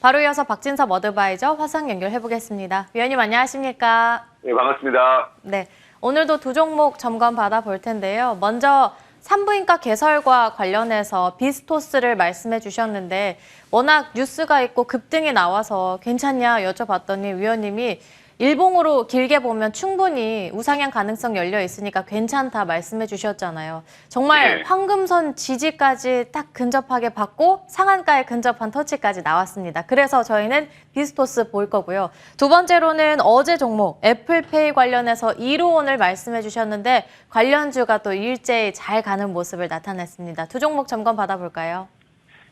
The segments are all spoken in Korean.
바로 이어서 박진섭 어드바이저 화상 연결해 보겠습니다. 위원님 안녕하십니까? 네, 반갑습니다. 네. 오늘도 두 종목 점검 받아 볼 텐데요. 먼저 산부인과 개설과 관련해서 비스토스를 말씀해 주셨는데 워낙 뉴스가 있고 급등이 나와서 괜찮냐 여쭤봤더니 위원님이 일봉으로 길게 보면 충분히 우상향 가능성 열려 있으니까 괜찮다 말씀해 주셨잖아요. 정말 네. 황금선 지지까지 딱 근접하게 받고 상한가에 근접한 터치까지 나왔습니다. 그래서 저희는 비스토스 볼 거고요. 두 번째로는 어제 종목 애플페이 관련해서 2로원을 말씀해 주셨는데 관련주가 또 일제히 잘 가는 모습을 나타냈습니다. 두 종목 점검 받아볼까요?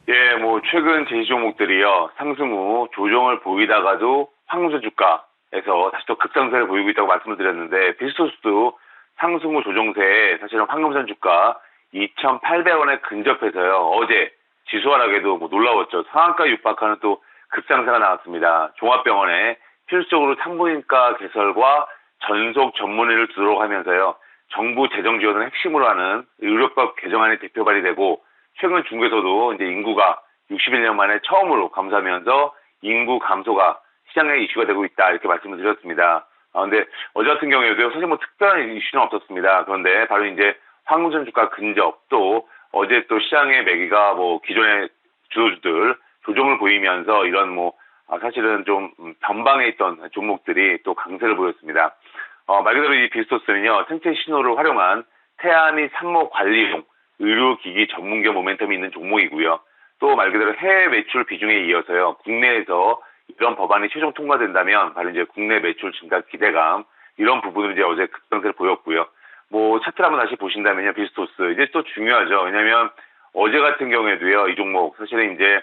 예, 뭐 최근 제시 종목들이요 상승 후 조정을 보이다가도 황금선 주가 에서 다시 또 급상승을 보이고 있다고 말씀을 드렸는데 비스토스도 상승 후 조정세에 사실은 황금선 주가 2,800원에 근접해서요. 어제 지수 하락에도 뭐 놀라웠죠. 상한가 육박하는 또 급상승가 나왔습니다. 종합병원에 필수적으로 산부인과 개설과 전속 전문의를 두도록 하면서요. 정부 재정 지원을 핵심으로 하는 의료법 개정안이 대표 발의되고 최근 중국에서도 이제 인구가 61년 만에 처음으로 감소하면서 인구 감소가 시장의 이슈가 되고 있다 이렇게 말씀을 드렸습니다. 아, 근데 어제 같은 경우에도 사실 뭐 특별한 이슈는 없었습니다. 그런데 바로 이제 황금선 주가 근접 또 어제 또 시장의 매기가 뭐 기존의 주도주들 조정을 보이면서 이런 뭐 아, 사실은 좀 음, 변방에 있던 종목들이 또 강세를 보였습니다. 어, 말 그대로 이 비스토스는요 생체 신호를 활용한 및 산모 관리용 의료기기 전문경 모멘텀이 있는 종목이고요. 또 말 그대로 해외 매출 비중에 이어서요 국내에서 이런 법안이 최종 통과된다면 바로 이제 국내 매출 증가 기대감 이런 부분을 이제 어제 급상승을 보였고요. 뭐 차트를 한번 다시 보신다면요 비스토스 이제 또 중요하죠. 왜냐하면 어제 같은 경우에도요 이 종목 사실은 이제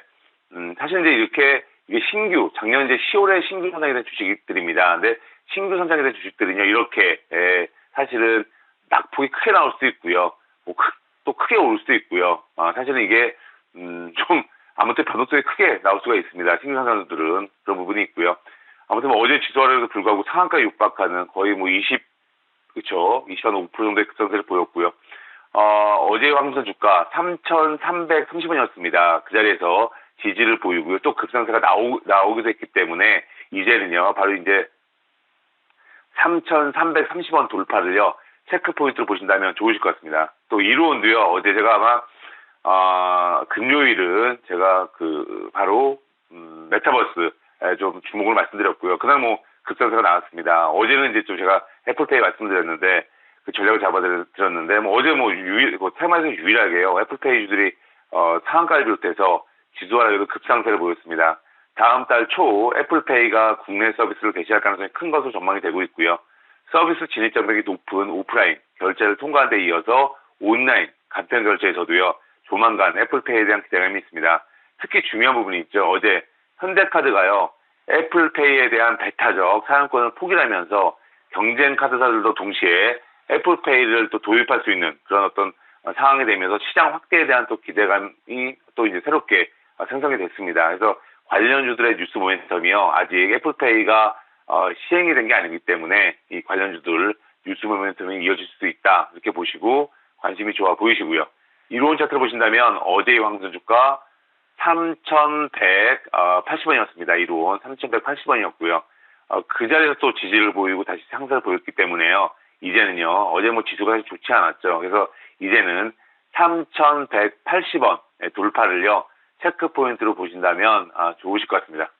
음 사실 이제 이렇게 이게 신규 작년 이제 10월에 신규 선정이 된 주식들입니다. 근데 신규 선정이 된 주식들은요 이렇게 에, 사실은 낙폭이 크게 나올 수도 있고요. 뭐 크- 또 크게 오를 수도 있고요. 아, 사실은 이게 음, 좀 아무튼 변동성이 크게 나올 수가 있습니다. 신규 선정들은 그런 부분이 있고요. 아무튼 뭐 어제 지수하락에도 불구하고 상한가 육박하는 거의 뭐 20, 그쵸. 20한 5% 정도의 급상승을 보였고요. 어, 어제 황금선 주가 3,330원이었습니다. 그 자리에서 지지를 보이고요. 또 급상승가 나오, 나오기도 했기 때문에 이제는요, 바로 이제 3,330원 돌파를요, 체크 포인트로 보신다면 좋으실 것 같습니다. 또 이로원도요, 어제 제가 아마, 아, 금요일은 제가 그, 바로, 음, 메타버스에 좀 주목을 말씀드렸고요. 그날 뭐 급상승가 나왔습니다. 어제는 이제 좀 제가 애플페이 말씀드렸는데, 그 전략을 잡아드렸는데, 뭐 어제 뭐 유일, 그 테마에서 유일하게요, 애플페이주들이, 어, 상한가를 비롯해서 지수하락에도 급상승을 보였습니다. 다음 달 초 애플페이가 국내 서비스를 개시할 가능성이 큰 것으로 전망이 되고 있고요. 서비스 진입 장벽이 높은 오프라인 결제를 통과한 데 이어서 온라인 간편 결제에서도요. 조만간 애플페이에 대한 기대감이 있습니다. 특히 중요한 부분이 있죠. 어제 현대카드가요. 애플페이에 대한 배타적 사용권을 포기하면서 경쟁 카드사들도 동시에 애플페이를 또 도입할 수 있는 그런 어떤 어, 상황이 되면서 시장 확대에 대한 또 기대감이 또 이제 새롭게 어, 생성이 됐습니다. 그래서 관련주들의 뉴스 모멘텀이요. 아직 애플페이가 어, 시행이 된 게 아니기 때문에 이 관련주들 뉴스 모멘텀이 이어질 수도 있다. 이렇게 보시고 관심이 좋아 보이시고요. 이로운 차트를 보신다면 어제의 황금 주가 3,180원이었습니다. 이로운 3,180원이었고요. 어, 그 자리에서 또 지지를 보이고 다시 상승을 보였기 때문에요. 이제는요. 어제 뭐 지수가 사실 좋지 않았죠. 그래서 이제는 3,180원 돌파를요. 체크 포인트로 보신다면 아, 좋으실 것 같습니다.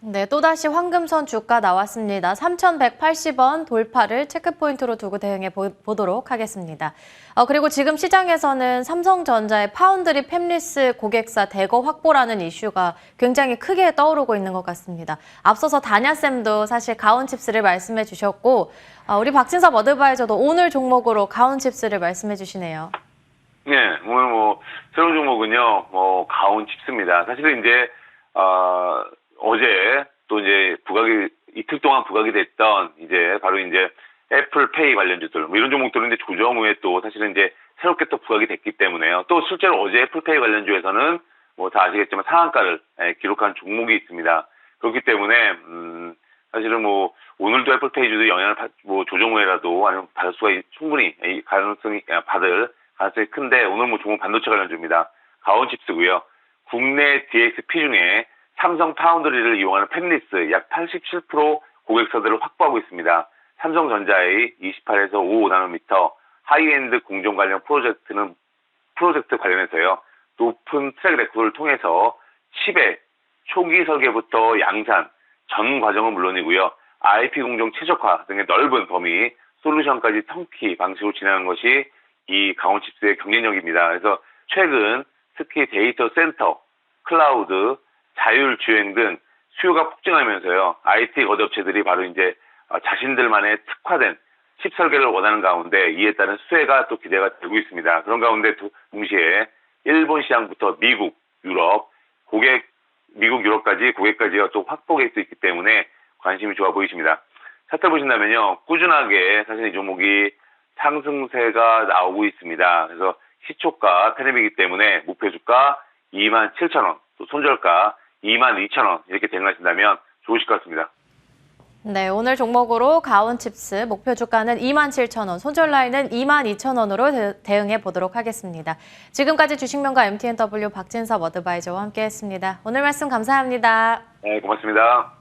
네, 또다시 황금선 주가 나왔습니다. 3,180원 돌파를 체크포인트로 두고 대응해 보, 보도록 하겠습니다. 어, 그리고 지금 시장에서는 삼성전자의 파운드리 팹리스 고객사 대거 확보라는 이슈가 굉장히 크게 떠오르고 있는 것 같습니다. 앞서서 다냐쌤도 사실 가온칩스를 말씀해 주셨고, 어, 우리 박진섭 어드바이저도 오늘 종목으로 가온칩스를 말씀해 주시네요. 네, 오늘 뭐 새로운 종목은요, 뭐 가온 칩스입니다. 사실은 이제 어, 어제 또 이제 부각이 이틀 동안 부각이 됐던 이제 바로 이제 애플페이 관련주들 뭐 이런 종목들은 이제 조정 후에 또 사실은 이제 새롭게 또 부각이 됐기 때문에요. 또 실제로 어제 애플페이 관련주에서는 뭐 다 아시겠지만 상한가를 예, 기록한 종목이 있습니다. 그렇기 때문에 음, 사실은 뭐 오늘도 애플페이주도 영향을 받, 뭐 조정 후에라도 아니면 받을 수가 있- 충분히 이 가능성이 아, 받을 가능성이 큰데 오늘 뭐 종목 반도체 관련주입니다. 가온칩스고요. 국내 DXP 중에 삼성 파운드리를 이용하는 팬리스 약 87% 고객사들을 확보하고 있습니다. 삼성전자의 28에서 55나노미터 하이엔드 공정 관련 프로젝트는 프로젝트 관련해서요. 높은 트랙 레코드를 통해서 칩의 초기 설계부터 양산, 전 과정은 물론이고요. IP 공정 최적화 등의 넓은 범위, 솔루션까지 턴키 방식으로 진행하는 것이 이 강원 칩스의 경쟁력입니다. 그래서 최근 특히 데이터 센터, 클라우드, 자율 주행 등 수요가 폭증하면서요. IT 거대업체들이 바로 이제 어, 자신들만의 특화된 칩 설계를 원하는 가운데 이에 따른 수혜가 또 기대가 되고 있습니다. 그런 가운데 두- 동시에 일본 시장부터 미국, 유럽, 고객, 미국, 유럽까지 고객까지가 또 확보 계획도 있기 때문에 관심이 좋아 보이십니다. 차트 보신다면요. 꾸준하게 사실 이 종목이 상승세가 나오고 있습니다. 그래서 시초가 테레비이기 때문에 목표 주가 27,000원, 또 손절가 22,000원 이렇게 대응하신다면 좋으실 것 같습니다. 네, 오늘 종목으로 가온칩스 목표 주가는 27,000원, 손절 라인은 22,000원으로 대응해 보도록 하겠습니다. 지금까지 주식명가 MTNW 박진섭 어드바이저와 함께했습니다. 오늘 말씀 감사합니다. 네, 고맙습니다.